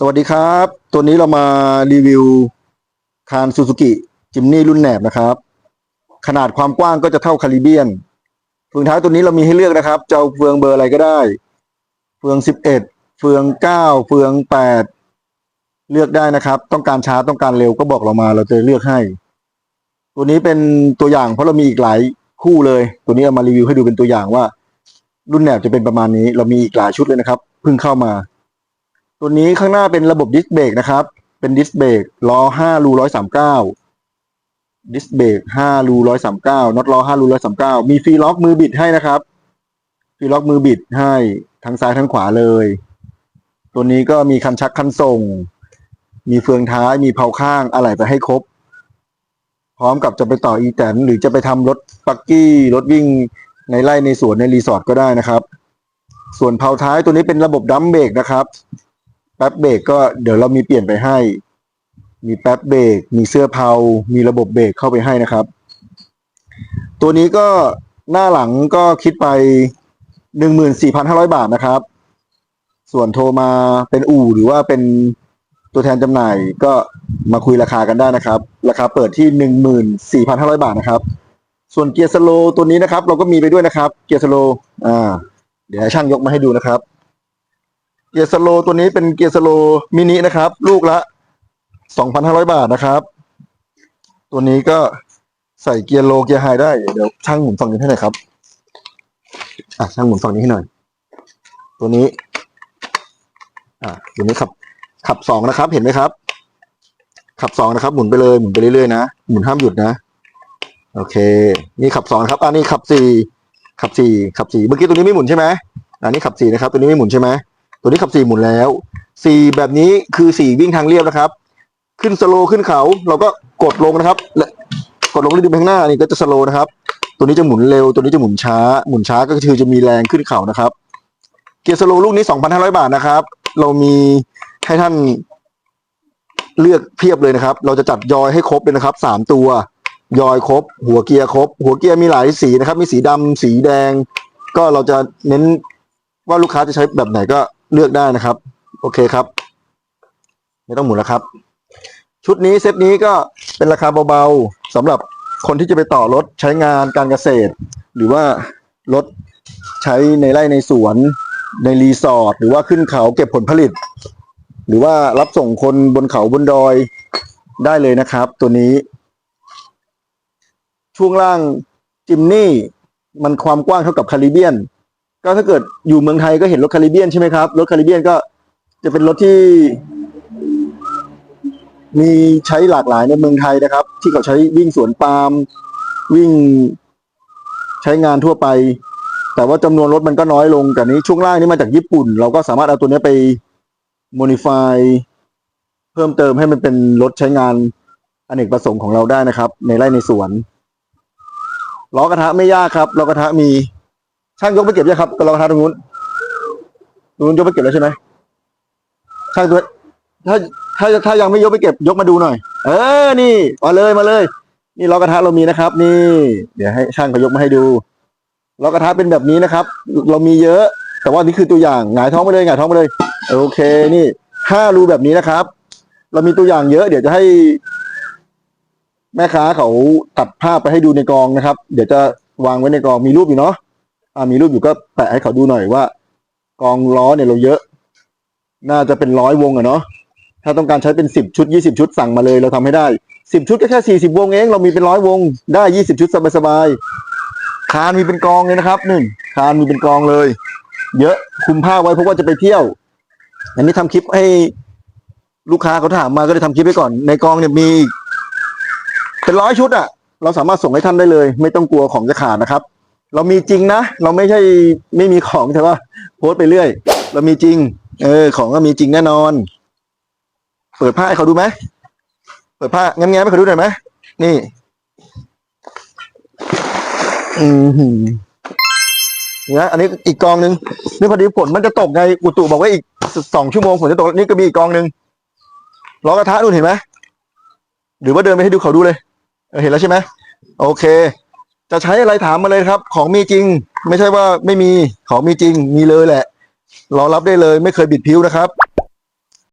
สวัสดีครับ ตัวนี้เรามารีวิวคานซูซูกิจิมนี่รุ่นแหนบนะครับ ขนาดความกว้างก็จะเท่าคาริเบียนเฟืองท้ายตัวนี้เรามีให้เลือกนะครับจะเอาเฟืองเบอร์อะไรก็ได้ เฟืองสิบเอ็ดเฟืองเก้าเฟืองแปดเลือกได้นะครับ ต้องการช้าต้องการเร็วก็บอกเรามาเราจะเลือกให้ ตัวนี้เป็นตัวอย่างเพราะเรามีอีกหลายคู่เลย ตัวนี้เอามารีวิวให้ดูเป็นตัวอย่างว่า รุ่นแหนบจะเป็นประมาณนี้ เรามีอีกหลายชุดเลยนะครับเพิ่งเข้ามา ตัวนี้ข้างหน้าเป็นระบบดิสเบรกนะครับ เป็นดิสเบรกล้อห้ารูร้อยสามเก้าดิสเบรกห้ารูร้อยสามเก้าน็อตล้อห้ารูร้อยสามเก้ามีฟรีล็อกมือบิดให้นะครับฟรีล็อกมือบิดให้ทั้งซ้ายทั้งขวาเลย ตัวนี้ก็มีคันชักคันส่ง มีเฟืองท้ายมีเพลาข้างอะไรไปให้ครบ พร้อมกับจะไปต่ออีแตนหรือจะไปทำรถปักกี้รถวิ่งในไร่ในสวนในรีสอร์ทก็ได้นะครับ ส่วนเพลาท้ายตัวนี้เป็นระบบดัมเบรกนะครับ แป๊บเบรกก็เดี๋ยวเรามีเปลี่ยนไปให้ มีแป๊บเบรกมีเสื้อเพา มีระบบเบรกเข้าไปให้นะครับ ตัวนี้ก็หน้าหลังก็คิดไปหนึ่งหมื่นสี่พันห้าร้อยบาทนะครับ ส่วนโทรมาเป็นอู่หรือว่าเป็นตัวแทนจำหน่ายก็มาคุยราคากันได้นะครับ ราคาเปิดที่หนึ่งหมื่นสี่พันห้าร้อยบาทนะครับ ส่วนเกียร์สโลตัวนี้นะครับ เราก็มีไปด้วยนะครับ เกียร์สโลอ่า เดี๋ยวให้ช่างยกมาให้ดูนะครับ เกียร์สโลตัวนี้เป็นเกียร์สโลว์มินินะครับ ลูกละ2,500บาทนะครับ ตัวนี้ก็ใส่เกียร์โลเกียร์ไฮได้เดี๋ยวช่างหมุนฝั่งนี้ให้หน่อยครับอะช่างหมุนฝั่งนี้ให้หน่อย ตัวนี้ อะตัวนี้ขับ ขับสองนะครับ เห็นไหมครับ ขับสองนะครับ หมุนไปเลยหมุนไปเรื่อยๆนะหมุนห้ามหยุดนะโอเค นี่ขับสองครับอ่านี่ขับสี่ขับสี่ขับสี่เมื่อกี้ตัวนี้ไม่หมุนใช่ไหมอันนี้ขับสี่นะครับ ตัวนี้ไม่หมุนใช่ไหม ตัวนี้ขับสี่หมุนแล้วสี่แบบนี้คือสี่วิ่งทางเรียบนะครับ ขึ้นสโลขึ้นเขา เราก็กดลงนะครับและกดลงแล้วดึงข้างหน้านี่ก็จะสโลนะครับ ตัวนี้จะหมุนเร็ว ตัวนี้จะหมุนช้า หมุนช้าก็คือจะมีแรงขึ้นเขานะครับ เกียร์สโลลูกนี้2,500บาทนะครับ เรามีให้ท่านเลือกเพียบเลยนะครับ เราจะจัดยอยให้ครบเลยนะครับสามตัวยอยครบ หัวเกียร์ครบ หัวเกียร์มีหลายสีนะครับ มีสีดำสีแดง ก็เราจะเน้นว่าลูกค้าจะใช้แบบไหนก็ เลือกได้นะครับ โอเคครับ ไม่ต้องหมุนแล้วครับ ชุดนี้เซตนี้ก็เป็นราคาเบาๆสำหรับคนที่จะไปต่อรถใช้งานการเกษตร หรือว่ารถใช้ในไร่ในสวน ในรีสอร์ทหรือว่าขึ้นเขาเก็บผลผลิต หรือว่ารับส่งคนบนเขาบนดอยได้เลยนะครับ ตัวนี้ ช่วงล่างจิมนี่ มันความกว้างเท่ากับคาริเบียน ก็ถ้าเกิดอยู่เมืองไทยก็เห็นรถคาริเบียนใช่ไหมครับ รถคาริเบียนก็จะเป็นรถที่ มีใช้หลากหลายในเมืองไทยนะครับ ที่เขาใช้วิ่งสวนปาล์มวิ่งใช้งานทั่วไป แต่ว่าจำนวนรถมันก็น้อยลงแต่นี้ช่วงล่างนี้มาจากญี่ปุ่น เราก็สามารถเอาตัวนี้ไป modify เพิ่มเติมให้มันเป็นรถใช้งานอเนกประสงค์ของเราได้นะครับ ในไร่ในสวนล้อกระทะไม่ยากครับล้อกระทะมี ช่างยกไปเก็บยังครับก็ล้อกระทะตรงนู้นตรงนู้นยกไปเก็บแล้วใช่ไหมช่างตัวถ้าถ้าถ้ายังไม่ยกไปเก็บยกมาดูหน่อย เออ นี่มาเลยมาเลย นี่ล้อกระทะเรามีนะครับ นี่ เดี๋ยวให้ช่างเขายกมาให้ดูล้อกระทะเป็นแบบนี้นะครับ เรามีเยอะ แต่ว่านี่คือตัวอย่างหงายท้องไปเลยหงายท้องไปเลย โอเคนี่ห้ารูแบบนี้นะครับ เรามีตัวอย่างเยอะ เดี๋ยวจะให้ แม่ค้าเขาตัดภาพไปให้ดูในกองนะครับ เดี๋ยวจะวางไว้ในกองมีรูปอยู่เนาะ มีรูปอยู่ก็แปะให้เขาดูหน่อยว่า กองล้อเนี่ยเราเยอะ น่าจะเป็นร้อยวงอะเนาะถ้าต้องการใช้เป็นสิบชุดยี่สิบชุดสั่งมาเลยเราทำให้ได้สิบชุดก็แค่สี่สิบวงเอง เรามีเป็นร้อยวง ได้ยี่สิบชุดสบายๆคานมีเป็นกองเลยนะครับหนึ่งคานมีเป็นกองเลย เยอะคุมผ้าไว้เพราะว่าจะไปเที่ยว อันนี้ทำคลิปให้ลูกค้าเขาถามมาก็เลยทำคลิปไว้ก่อน ในกองเนี่ยมี เป็นร้อยชุดอะเราสามารถส่งให้ท่านได้เลย ไม่ต้องกลัวของจะขาดนะครับ เรามีจริงนะ เราไม่ใช่ไม่มีของแต่ว่าโพสต์ไปเรื่อย เรามีจริง เออ ของก็มีจริงแน่นอน เปิดผ้าให้เขาดูไหมเปิดผ้าแง้มๆให้เขาดูหน่อยไหมนี่ อืมหือเนี่ยอันนี้อีกกองหนึ่งนี่พอดีฝนมันจะตกไงอุตุบอกว่าอีกสองชั่วโมงฝนจะตกนี่ก็มีอีกกองหนึ่งล้อกระทะนู่นเห็นไหมหรือว่าเดินไปให้ดูเขาดูเลยเเห็นแล้วใช่ไหมโอเค จะใช้อะไรถามมาเลยครับ ของมีจริง ไม่ใช่ว่าไม่มีของมีจริงมีเลยแหละ รอรับได้เลยไม่เคยบิดผิวนะครับ